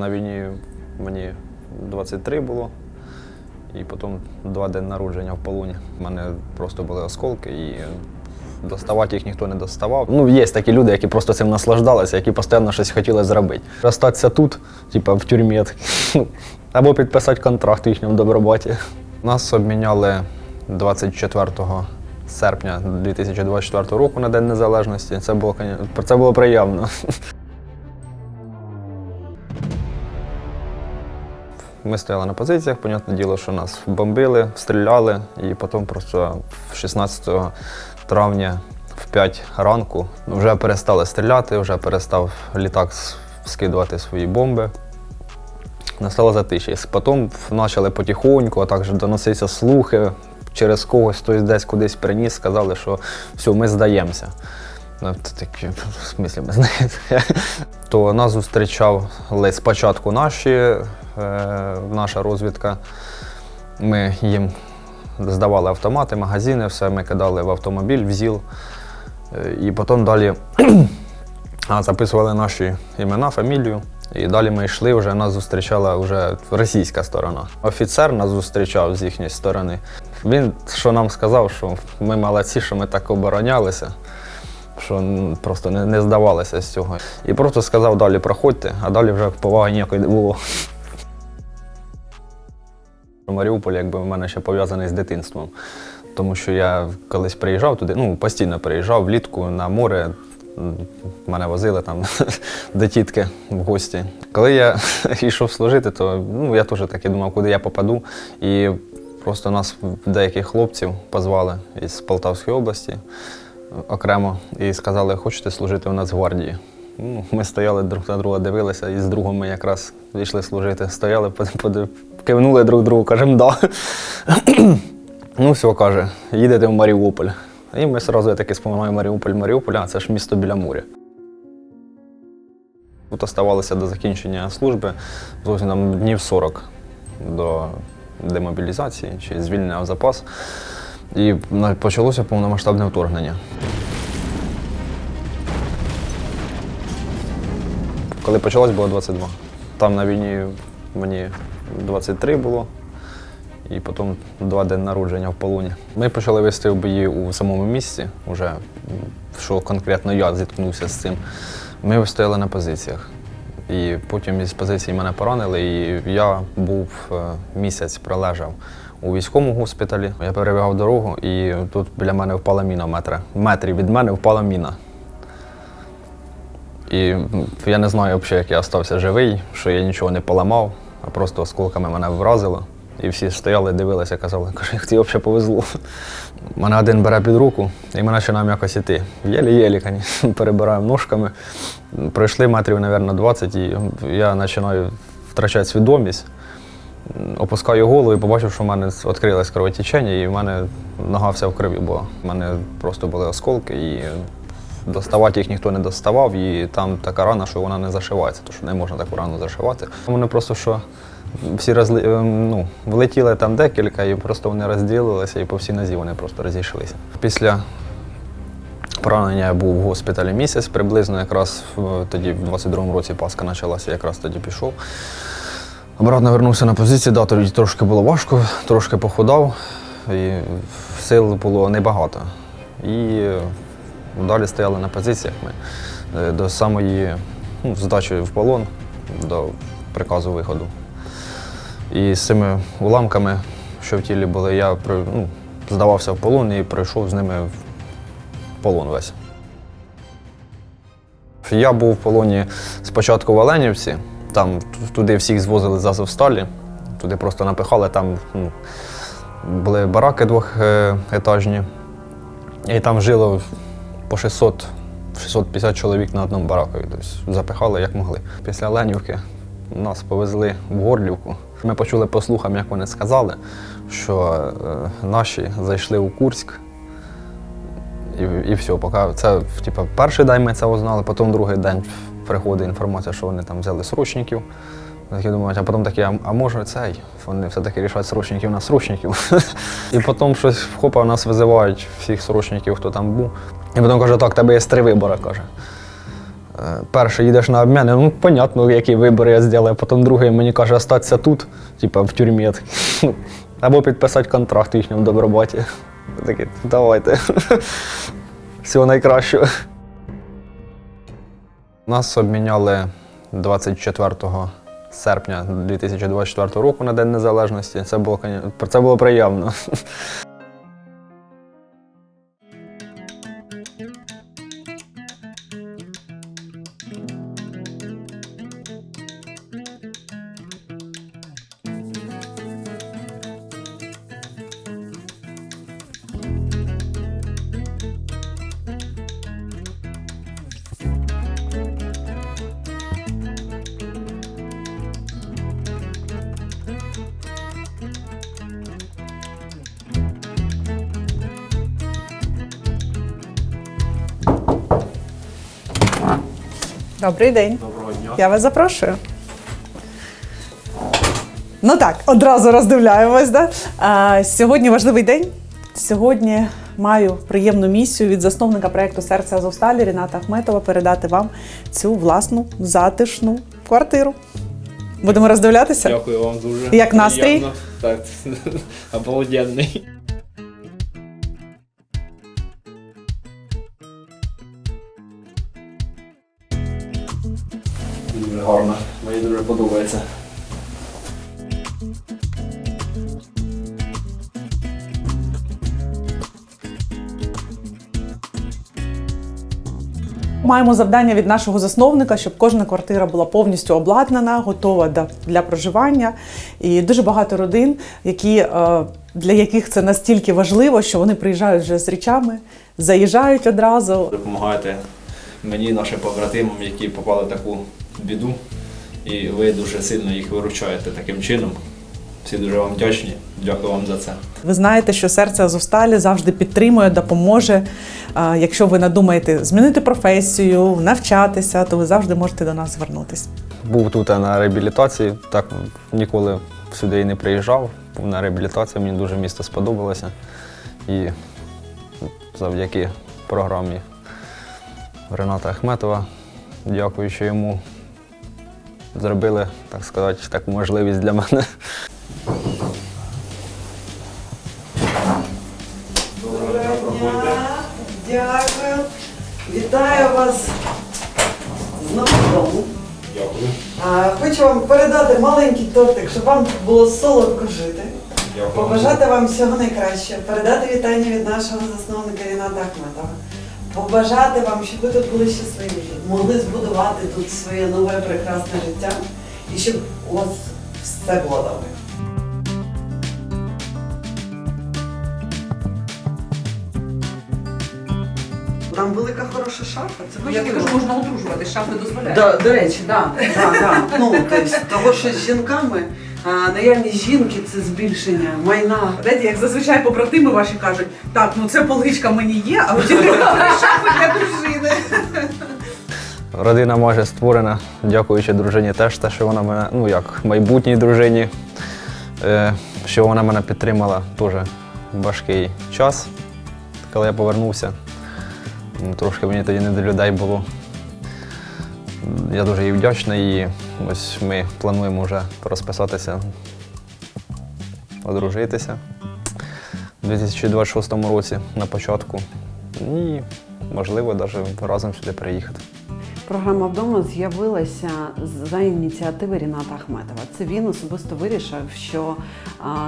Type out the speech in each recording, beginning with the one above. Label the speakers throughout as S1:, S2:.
S1: На війні мені 23 було, і потім два дні народження в полоні. У мене просто були осколки і доставати їх ніхто не доставав. Ну, є такі люди, які просто цим наслаждалися, які постійно щось хотіли зробити. Остатися тут, типа в тюрмі, або підписати контракт їхньому доброботі. Нас обміняли 24 серпня 2024 року на День Незалежності. Це було, це було приємно. Ми стояли на позиціях, понятне діло, що нас бомбили, стріляли, і потім просто 16 травня в 5 ранку вже перестали стріляти, вже перестав літак скидувати свої бомби. Настало затиші. Потім почали потихоньку, а також доноситися слухи через когось, хтось десь кудись приніс, сказали, що все, ми здаємося. Ну, такі, в смислі ми здаємося. То нас зустрічали спочатку наші, наша розвідка. Ми їм здавали автомати, магазини, все ми кидали в автомобіль, в ЗІЛ. Е, І потім далі записували наші імена, фамілію. І далі ми йшли, вже нас зустрічала вже російська сторона. Офіцер нас зустрічав з їхньої сторони. Він що нам сказав, що ми молодці, що ми так оборонялися, що просто не, не здавалися з цього. І просто сказав, далі проходьте, а далі вже поваги ніякої не було. Маріуполь, якби в мене ще пов'язаний з дитинством. Тому що я колись приїжджав туди, ну постійно приїжджав влітку на море. Мене возили там до тітки в гості. Коли я йшов служити, то ну, я теж так і думав, куди я попаду. І просто нас деяких хлопців позвали із Полтавської області окремо і сказали, хочете служити у нас в гвардії. Ну, ми стояли друг на друга, дивилися, і з другом ми якраз вийшли служити. Стояли, кивнули друг другу, кажемо да. ну, все, каже, їдете в Маріуполь. І ми одразу таки споминаю Маріуполь, Маріуполь, а це ж місто біля моря. Тут оставалося до закінчення служби зовсім там днів 40 до демобілізації чи звільнення в запас. І почалося повномасштабне вторгнення. Коли почалось, було 22. Там на війні мені 23 було, і потім два дні народження в полоні. Ми почали вести бої у самому місці, уже, м, що конкретно я зіткнувся з цим. Ми стояли на позиціях. І потім із позиції мене поранили, і я був е, місяць пролежав у військовому госпіталі. Я перебігав дорогу, і тут біля мене впала міна метри. В метрі від мене впала міна. І я не знаю взагалі, як я залишився живий, що я нічого не поламав, а просто осколками мене вразило. І всі стояли, дивилися, казали, каже, як тобі взагалі повезло. Мене один бере під руку, і ми починаємо якось іти. Єлі-єлі, звісно, перебираємо ножками. Пройшли метрів, мабуть, 20, і я починаю втрачати свідомість. Опускаю голову і побачив, що в мене відкрилось кровотечення, і в мене нога вся в крові була. У мене просто були осколки, і доставати їх ніхто не доставав, і там така рана, що вона не зашивається, тому що не можна таку рану зашивати. Вони просто що всі розли... е, ну, влетіли там декілька, і просто вони розділилися, і по всій нозі вони просто розійшлися. Після поранення я був в госпіталі місяць, приблизно якраз тоді, в 22-му році Пасха почалася, якраз тоді пішов. Обратно вернувся на позиції, да, тоді трошки було важко, трошки похудав, і сил було небагато. І далі стояли на позиціях ми е, до самої ну, здачі в полон, до приказу виходу. І з цими уламками, що в тілі були, я ну, здавався в полон і прийшов з ними в полон весь. Я був в полоні спочатку в Оленівці, там туди всіх звозили з Азовсталі, туди просто напихали, там ну, були бараки двохетажні, і там жило по 600 650 чоловік на одному баракові. Тобто запихали як могли. Після Оленівки нас повезли в Горлівку. Ми почули по слухам, як вони сказали, що е, наші зайшли у Курськ. І, і все, поки це типу, перший день ми це узнали, потім другий день приходить інформація, що вони там взяли срочників. Такі думають, а потім такі, а, а може цей? Вони все-таки рішать срочників на срочників. І потім щось хопа нас визивають всіх срочників, хто там був. І потім каже, так, тебе є три вибори, каже. Е, Перше їдеш на обміни, ну, понятно, який вибір я зробив. Потім другий мені каже, остатися тут, типа в тюрмі. Я такий, «Ну, Або підписати контракт їхньому доброботі. Такий, давайте. Всього найкращого. Нас обміняли 24 серпня 2024 року на День Незалежності. Це було, це було приємно.
S2: Добрий день.
S3: Доброго дня.
S2: Я вас запрошую. Ну так, одразу роздивляємось. Да? А, сьогодні важливий день. Сьогодні маю приємну місію від засновника проєкту Серце Азовсталі Ріната Ахметова передати вам цю власну затишну квартиру. Будемо роздивлятися?
S3: Дякую вам дуже.
S2: Як настрій?
S3: Приємно. Так, обалденний. Дуже гарно. Мені дуже подобається.
S2: Маємо завдання від нашого засновника, щоб кожна квартира була повністю обладнана, готова для проживання. І дуже багато родин, які, е, для яких це настільки важливо, що вони приїжджають вже з речами, заїжджають одразу.
S3: Допомагаєте мені, нашим побратимам, які попали в таку біду. І ви дуже сильно їх виручаєте таким чином. Всі дуже вам вдячні. Дякую вам за це.
S2: Ви знаєте, що серце Азовсталі завжди підтримує, допоможе. Якщо ви надумаєте змінити професію, навчатися, то ви завжди можете до нас звернутися.
S1: Був тут на реабілітації, так ніколи сюди і не приїжджав. Був на реабілітації, мені дуже місто сподобалося. І завдяки програмі Рената Ахметова, дякуючи йому, зробили, так сказати, таку можливість для мене.
S2: Доброго дня, Дякую. Вітаю вас з новим дому.
S3: Дякую.
S2: А, Хочу вам передати маленький тортик, щоб вам було солодко жити.
S3: Дякую.
S2: Побажати вам всього найкращого, передати вітання від нашого засновника Ріната Ахметова. Побажати вам, щоб ви тут були щасливі, могли збудувати тут своє нове прекрасне життя і щоб у вас все було добре. Там велика хороша шафа. Це
S4: Я також можна одружувати, шаф не дозволяє.
S2: До речі, да, да, да. Ну, тобто, того, що з жінками а, наявність жінки це збільшення майна.
S4: Знаєте, як зазвичай побратими ваші кажуть, так, ну це поличка мені є, а от ці для дружини.
S1: Родина може створена, дякуючи дружині теж, те, що вона мене, ну як майбутній дружині, е, що вона мене підтримала теж важкий час, коли я повернувся. Ну, Трошки мені тоді не до людей було. Я дуже їй вдячний і ось ми плануємо вже розписатися, одружитися у 2026 році на початку. І, можливо, навіть разом сюди приїхати.
S5: Програма вдома з'явилася за ініціативи Ріната Ахметова. Це він особисто вирішив, що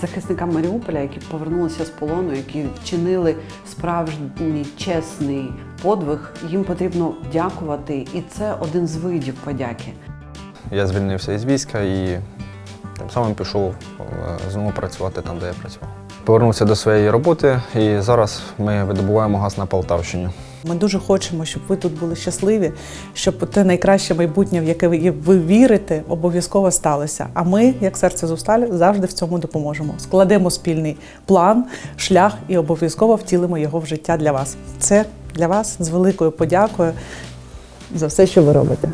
S5: захисникам Маріуполя, які повернулися з полону, які вчинили справжній чесний подвиг, їм потрібно дякувати, і це один з видів подяки.
S1: Я звільнився із війська і тим самим пішов е, знову працювати там, де я працював. Повернувся до своєї роботи і зараз ми видобуваємо газ на Полтавщині.
S2: Ми дуже хочемо, щоб ви тут були щасливі, щоб те найкраще майбутнє, в яке ви ви вірите, обов'язково сталося. А ми, як серце Зусталі, завжди в цьому допоможемо. Складемо спільний план, шлях і обов'язково втілимо його в життя для вас. Це для вас з великою подякою за все, що ви робите.